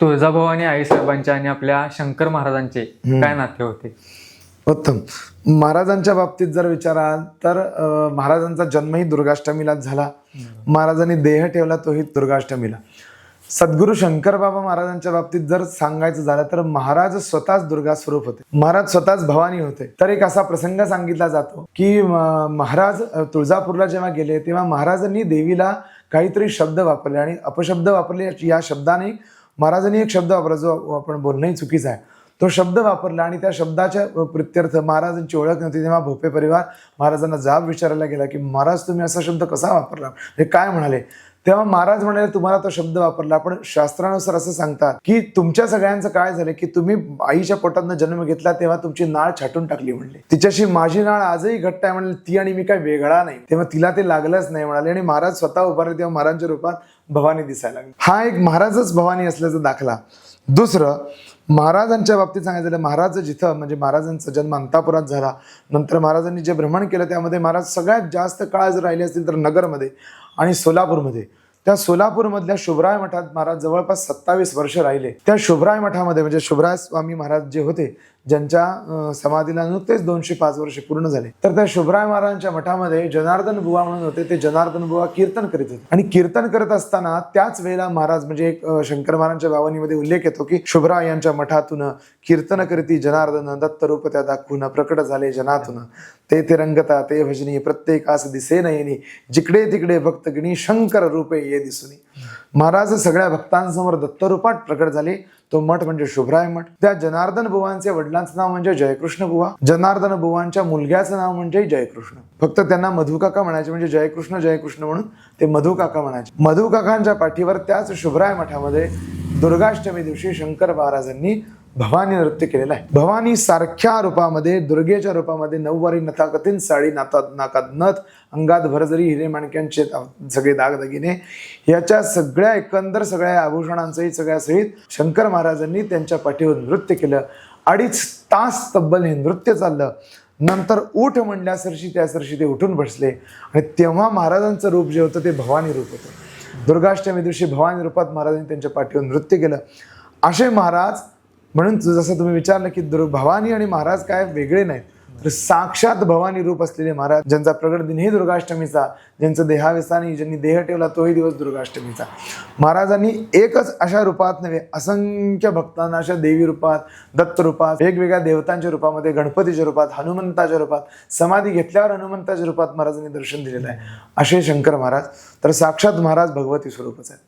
तुळजाभाऊ आणि आईसाहेबांचे आणि आपल्या शंकर महाराजांचे काय नाते होते? उत्तम. महाराजांच्या बाबतीत जर विचाराल तर महाराजांचा जन्मही दुर्गाष्टमीलाच झाला. महाराजांनी देह ठेवला तोही दुर्गाष्टमीला. सद्गुरू शंकर बाबा महाराजांच्या बाबतीत जर सांगायचं झालं तर महाराज स्वतःच दुर्गा स्वरूप होते. महाराज स्वतःच भवानी होते. तर एक असा प्रसंग सांगितला जातो की महाराज तुळजापूरला जेव्हा गेले तेव्हा महाराजांनी देवीला काहीतरी शब्द वापरले आणि अपशब्द वापरले या शब्दाने महाराजांनी एक शब्द वापरायचो आपण बोलणंही चुकीचं आहे. तो शब्द वापरला आणि त्या शब्दाच्या प्रित्यर्थ महाराजांची ओळख नव्हती. तेव्हा भोपे परिवार महाराजांना जाब विचारायला गेला की महाराज तुम्ही असा शब्द कसा वापरला? हे काय म्हणाले? तेव्हा महाराज म्हणाले तुम्हाला तो शब्द वापरला. पण शास्त्रानुसार असं सांगतात की तुमच्या सगळ्यांचं काय झालं की तुम्ही आईच्या पोटातनं जन्म घेतला तेव्हा तुमची नाळ छाटून टाकली म्हणले. तिच्याशी माझी नाळ आजही घट्ट आहे म्हणले. ती आणि मी काय वेगळा नाही. तेव्हा तिला ते लागलंच नाही म्हणाले आणि महाराज स्वतः उभारले तेव्हा महाराजांच्या रूपात भवानी दिसायला लागली. हा एक महाराजच भवानी असल्याचा दाखला. दुसरं महाराजांच्या बाबतीत सांगायचं झालं महाराज जिथं म्हणजे महाराजांचा जन्म अंतापुरात झाला नंतर महाराजांनी जे भ्रमण केलं त्यामध्ये महाराज सगळ्यात जास्त काळ जर राहिले असतील तर नगरमध्ये आणि सोलापूरमध्ये. त्या सोलापूरमधल्या शुभराय मठात महाराज जवळपास सत्तावीस वर्ष राहिले. त्या शुभराय मठामध्ये म्हणजे शुभराय स्वामी महाराज जे होते ज्यांच्या समाधीला नुकतेच दोनशे पाच वर्ष पूर्ण झाले. तर त्या शुभराय महाराजांच्या मठामध्ये जनार्दन बुवा म्हणून होते ते जनार्दन बुवा कीर्तन करीत होते. आणि कीर्तन करत असताना त्याच वेळेला महाराज म्हणजे एक शंकर महाराजांच्या भावनीमध्ये उल्लेख येतो की शुभराय यांच्या मठातून कीर्तन करीती जनार्दन दत्तरूप त्या दाखवून प्रकट झाले जनातून. ते ते रंगता ते भजनी प्रत्येकास दिसे नयनी जिकडे तिकडे भक्तगिणी शंकर रूपे ये दिसुनी. महाराज सगळ्या भक्तांसमोर दत्तरूपात प्रकट झाले. तो मठ म्हणजे शुभराय मठ. त्या जनार्दन बुवांचे वडिलांचं नाव म्हणजे जयकृष्ण बुवा. जनार्दन बुवांच्या मुलग्याचं नाव म्हणजे जयकृष्ण. फक्त त्यांना मधुकाका म्हणायचे म्हणजे जयकृष्ण जयकृष्ण म्हणून ते मधुकाका म्हणायचे. मधुकाकांच्या पाठीवर त्याच शुभराय मठामध्ये दुर्गाष्टमी दिवशी शंकर महाराजांनी भवानी नृत्य केलेलं आहे. भवानी सारख्या रूपामध्ये दुर्गेच्या रूपामध्ये नऊवारी नथाकथीन साडी नातात नाकात नथ अंगात भरजरी हिरे माणक्यांचे सगळे दागदागिने याच्या सगळ्या एकंदर सगळ्या आभूषणांचंही सगळ्या सहित शंकर महाराजांनी त्यांच्या पाठीवर नृत्य केलं. अडीच तास तब्बल हे नृत्य चाललं. नंतर उठ म्हणल्यासरशी त्यासरशी ते उठून बसले. आणि तेव्हा महाराजांचं रूप जे होतं ते भवानी रूप होतं. दुर्गाष्टमी दिवशी भवानी रूपात महाराजांनी त्यांच्या पाठीवर नृत्य केलं. असे महाराज म्हणून जसं तुम्ही विचारलं की दुर् भवानी आणि महाराज काय वेगळे नाहीत तर साक्षात भवानी रूप असलेले महाराज ज्यांचा प्रगट दिनही दुर्गाष्टमीचा ज्यांचं देहाविसानी ज्यांनी देह ठेवला तोही दिवस दुर्गाष्टमीचा. महाराजांनी एकच अशा रूपात नव्हे असंख्य भक्तांना अशा देवी रूपात दत्त रूपात वेगवेगळ्या देवतांच्या रूपामध्ये गणपतीच्या रूपात हनुमंताच्या रूपात समाधी घेतल्यावर हनुमंताच्या रूपात महाराजांनी दर्शन दिलेलं आहे असे शंकर महाराज. तर साक्षात महाराज भगवती स्वरूपच आहेत.